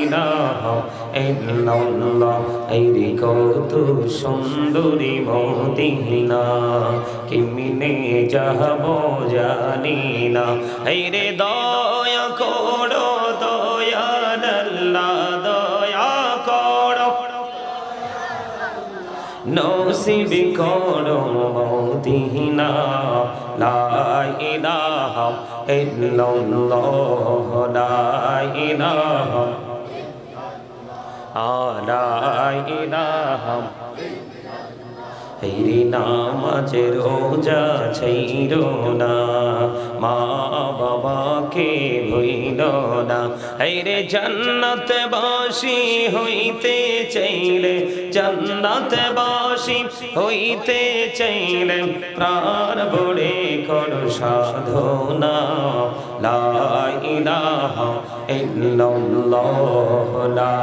ইলাহা ইল্লাল্লাহ। এই রে কত সুন্দরী মদিনা কেমনে যাব জানি না। এই রে দয়া করো দয়াল আল্লাহ, দয়া করো। নসিব করো মদিনা লা ইলাহা ইল্লাল্লাহ, লা ইলাহা আলা ইলাহা হেরি নামাজ রোজা ছাইর না মা বাবাকে ভইল না হেরে জান্নাত বাসি হইতে চাইলে জান্নাত বাসি হইতে চাইলে প্রাণ বড়ে কর সাধনা লা ইলাহা ইল্লাল্লাহ লা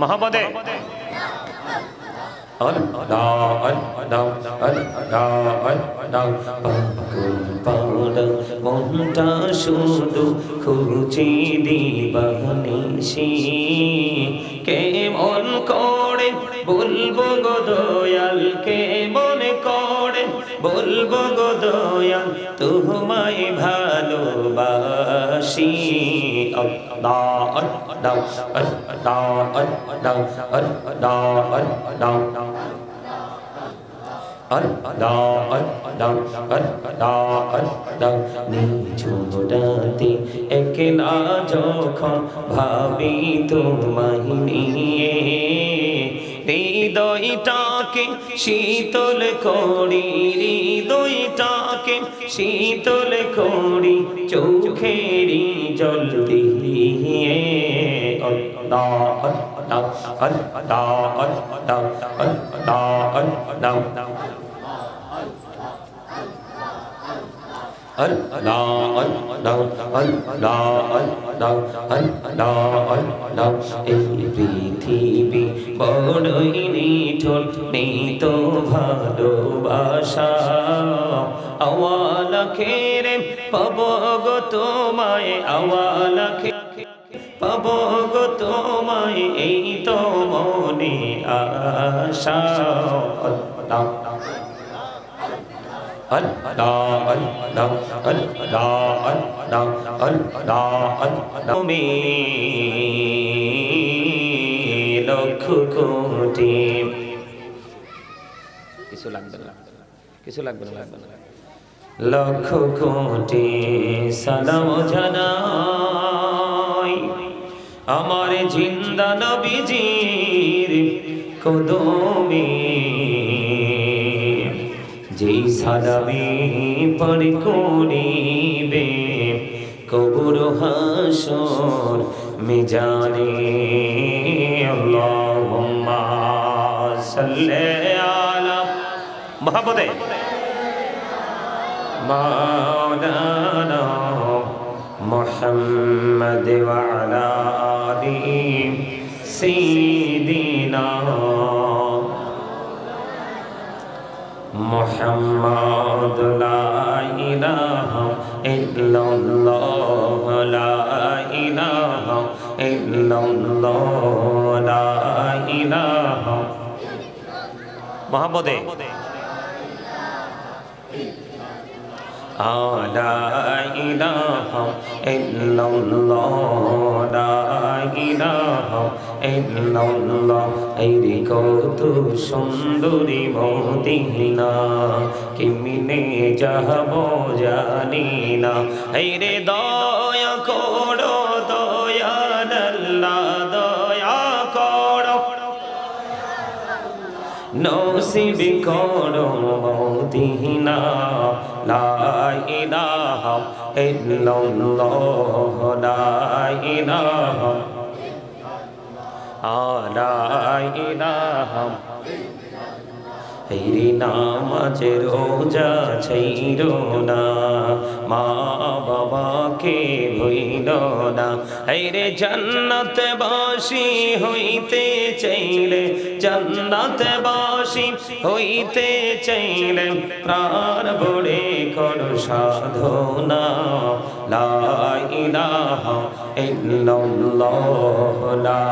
মহাপদে। মনটা শুধু কেমন করে বলব গো দয়াল কেমন বলব গো দয়াল তোমায় ভালোবাসি। আল্লাহ আল্লাহ আল্লাহ আল্লাহ নিঝুড়াতে একলা যখন ভাবি নিয়ে হৃদয়টাকে শীতল করি হৃদয়টাকে শীতল করি চোখেরি জল দিয়ে আল্লাহ আল্লাহ আল্লাহ আল্লাহ আল্লাহ আল্লাহ এই পৃথিবী বড়ই নিঠুর নেই তো ভালোবাসা আওয়ালা খেরে পাব গো তোমায় আওয়ালা খেরে পাব গো তোমায় এই তো মনে আশা। লক্ষ কোটি সালাম জানাই আমার জিন্দা নবীজির কদমে। যেই সালামে পারে করিবে কবর হাসর মেজানে আল্লাহুম্মা সাল্লি আলা মাওলানা মুহাম্মদ ওয়া আলা محمد لا إله إلا الله لا إله إلا الله لا إله محمد لا إله إلا الله لا إله إلا الله এই রে কত সুন্দরী মদিনা কেমনে যাব জানি না এই রে দয়া নসিব করো মদিনা লা ইলাহা ইল্লাল্লাহ লা ইলাহা লা ইলাহা হেরি নামাজে রোজা ছাইরো না। মা বাবাকে ভইল না। হেরে জান্নাত বাসি হইতে চাইলে জান্নাত বাসি হইতে চাইলে প্রাণ বড়ে কর সাধনা। লা ইলাহা ইল্লাল্লাহ, লা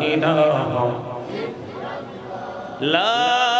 ইলাহা। لا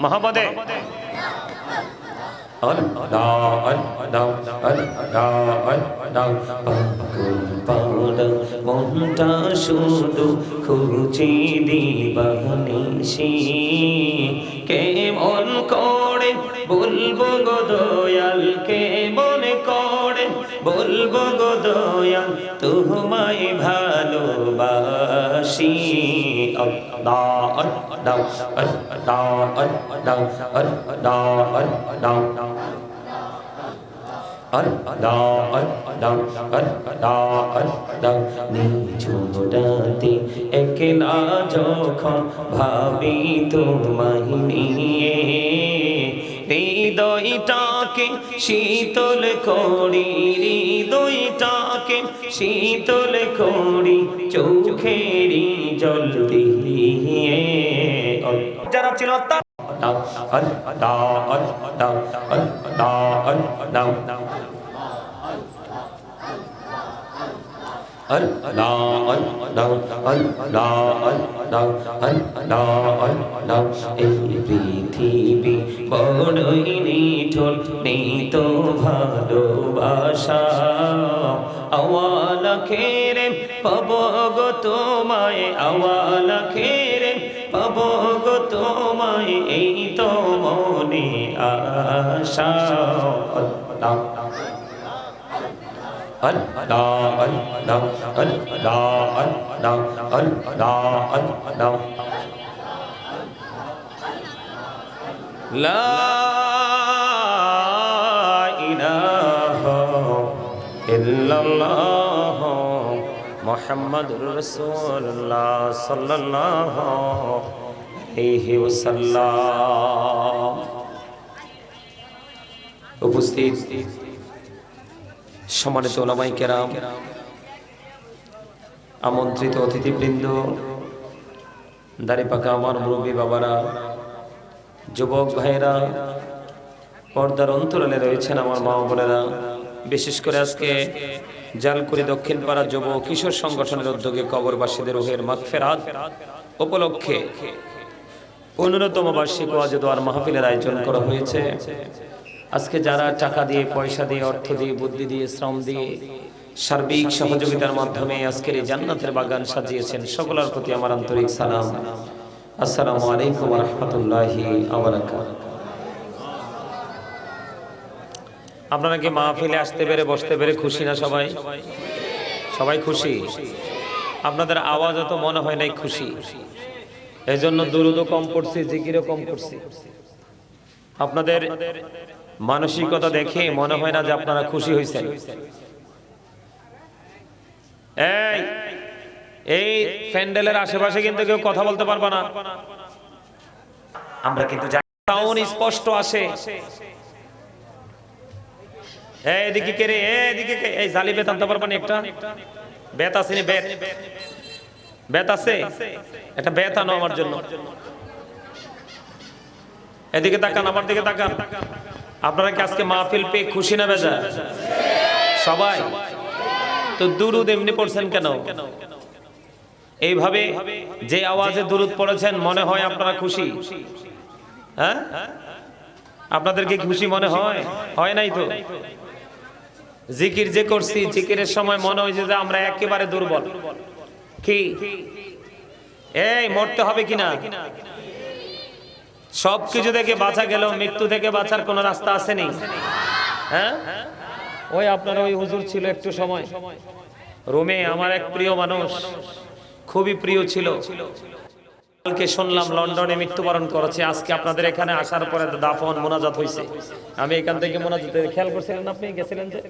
মহাপদে। মনটা শুধু খুঁজি দিবানিসি কেমন করে বলব গো দয়াল কেমন করে বলব গো ভালোবাসি আল্লাহ আল্লাহ আল্লাহ আল্লাহ আল্লাহ আল্লাহ নিঝুড়াতে একলা যখন ভাবি তোমায় নিয়ে হৃদয়টাকে শীতল করি হৃদয়টাকে শীতল করি চৌখেরি জল দিয়ে যারা ছিল তার এই পৃথিবী বড়ই নিঠুর নেই তো ভালোবাসা আওয়ালা খেরে পাব গো তোমায় আওয়ালা খেরে পাব গো তোমায় এই তো মনে আশা। মোহাম্মদ রসুল্লাহ সাল্লাহ উপস্থিত সম্মানিত ওলামাই কেরাম আমন্ত্রিত অতিথিবৃন্দ দাড়ি পাকা আমার মুরব্বী বাবারা, যুবক ভাইয়েরা, পর্দার অন্তরালে রয়েছেন আমার মা বোনেরা। বিশেষ করে আজকে জালকুড়ি দক্ষিণ পাড়া যুব কিশোর সংগঠনের উদ্যোগে কবরবাসীদের রোহের মাগফেরাত উপলক্ষে পনেরোতম বার্ষিক ওয়াজ দোয়ার মাহফিলের আয়োজন করা হয়েছে। আজকে যারা টাকা দিয়ে, পয়সা দিয়ে, অর্থ দিয়ে, বুদ্ধি দিয়ে, শ্রম দিয়ে সার্বিক সহযোগিতার মাধ্যমে আজকের এই জান্নাতের বাগান সাজিয়েছেন, সকলের প্রতি আমার আন্তরিক সালাম। আসসালামু আলাইকুম রহমতুল্লাহি আপনারা কি মাহফিলে আসতে পেরে, বসতে পেরে খুশি না সবাই? সবাই খুশি? আপনাদের আওয়াজ তো মনে হয় নাই খুশি। এই জন্য দুরুদও কম পড়ছি, জিকিরও কম করছি আপনাদের মানসিকতা দেখে মনে হয় না যে আপনারা খুশি হয়েছেন এই প্যান্ডেলের আশেপাশে কিন্তু কেউ কথা বলতে না। আমরা কিন্তু স্পষ্ট আসে। জালি একটা? বেত? বেত আছে? একটা বেত আনো আমার জন্য। এদিকে তাকান, আমার দিকে তাকান। আপনারা কি আজকে মাহফিল পেয়ে খুশি না বেজা সবাই? তো দুরুদ এমনি পড়ছেন কেন? এইভাবে যে আওয়াজে দুরুদ পড়েছেন, মনে হয় আপনারা খুশি। হ্যাঁ? আপনাদের কি খুশি মনে হয়? হয় নাই তো? জিকির যে করছি, জিকিরের সময় মনে হয়েছে যে আমরা একেবারে দুর্বল। কি? এই, মরতে হবে কিনা? সব কিছু থেকে বাঁচা গেল মৃত্যু থেকে বাঁচার কোন রাস্তা আসেনি হ্যাঁ? ওই আপনার ওই হুজুর ছিল একটু সময়। রোমে আমার এক প্রিয় মানুষ, খুবই প্রিয় ছিল। কালকে শুনলাম লন্ডনে মৃত্যুবরণ করেছে, আজকে আপনাদের এখানে আসার পরে দাফন, মোনাজাত হয়েছে আমি এখান থেকে মোনাজাত খেয়াল করছিলেন আপনি, গেছিলেন যে?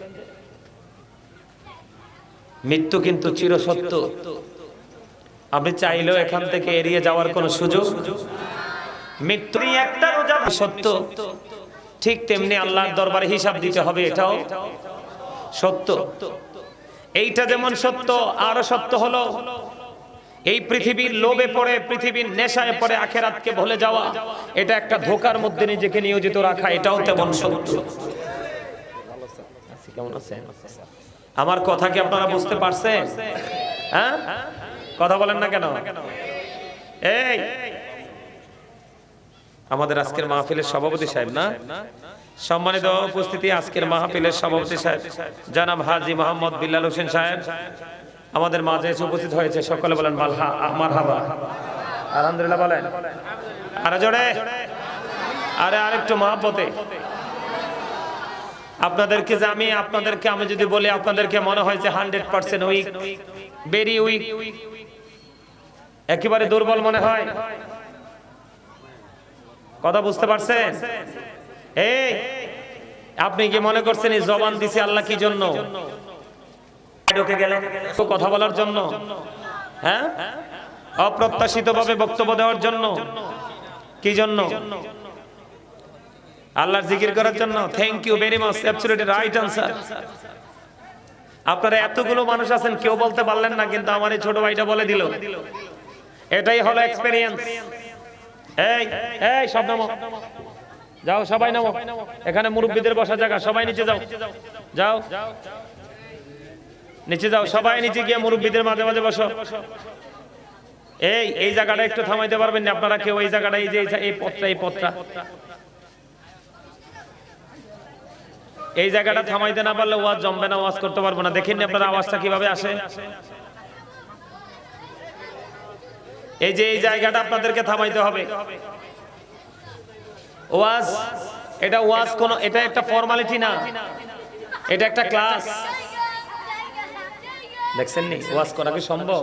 মৃত্যু কিন্তু চিরসত্য। আপনি চাইলেও এখান থেকে এড়িয়ে যাওয়ার কোনো সুযোগ? মৃত্যু একটা রোজা সত্য। ঠিক তেমনি আল্লাহর দরবারে হিসাব দিতে হবে এটাও। সত্য। এইটা যেমন সত্য আরও সত্য হলো, এই পৃথিবীর লোভে পড়ে, পৃথিবীর নেশায় পড়ে, আখেরাতকে ভুলে যাওয়া, এটা একটা ধোকার মধ্যে নিজেকে নিয়োজিত রাখা, এটাও তেমন সত্য। আমার কথা কি আপনারা বুঝতে পারছেন? হ্যাঁ? কথা বলেন না কেন? এই আমাদের আজকের মাহফিলের সভাপতি সাহেব না? সম্মানিত উপস্থিতি আজকের মাহফিলের সভাপতি সাহেব। জানাব হাজি মোহাম্মদ বিল্লাল হোসেন সাহেব। আমাদের মাঝে এসে উপস্থিত হয়েছে। সকলে বলেন মালহা আমার হাবা। আলহামদুলিল্লাহ বলেন। আরে জোরে। আরে আরেকটু মহাব্বতে। আপনাদেরকে যে আমি আপনাদেরকে আমি যদি বলি আপনাদেরকে মনে হয় যে hundred percent weak very weak একেবারে দুর্বল মনে হয়। কথা বুঝতে পারছেন? এই, আপনি কি মনে করছেন এই জবান দিছে আল্লাহ কি জন্য? ঢুকে গেলেন কথা বলার জন্য? হ্যাঁ? অপ্রত্যাশিত ভাবে বক্তব্য দেওয়ার জন্য? কি জন্য? আল্লাহর জিকির করার জন্য? Thank you very much absolutely right answer আপনারা এতগুলো মানুষ আছেন, কেউ বলতে পারলেন না, কিন্তু আমার ছোট ভাইটা বলে দিল। এটাই হলো এক্সপেরিয়েন্স এই এই, সব নামো। যাও, সবাই নামো। এখানে মুরব্বীদের বসা জায়গা, সবাই নিচে যাও। যাও। নিচে যাও, সবাই নিচে গিয়ে মুরব্বীদের মাঝে মাঝে বসো। এই এই জায়গাটা একটু থামাইতে পারবেন না, আপনারা কেউ এই জায়গাটা, এই যে এই- পথটা, এই পথটা। এই জায়গাটা থামাইতে না পারলে ওয়াজ জমবে না, ওয়াজ করতে পারব না। দেখেন আপনার আওয়াজটা কীভাবে আসে? এই যে এই জায়গাটা আপনাদেরকে থামাইতে হবে। ওয়াজ, এটা ওয়াজ কোন এটা একটা ফর্মালিটি না। এটা একটা ক্লাস দেখছেন নি? ওয়াজ করা কি সম্ভব?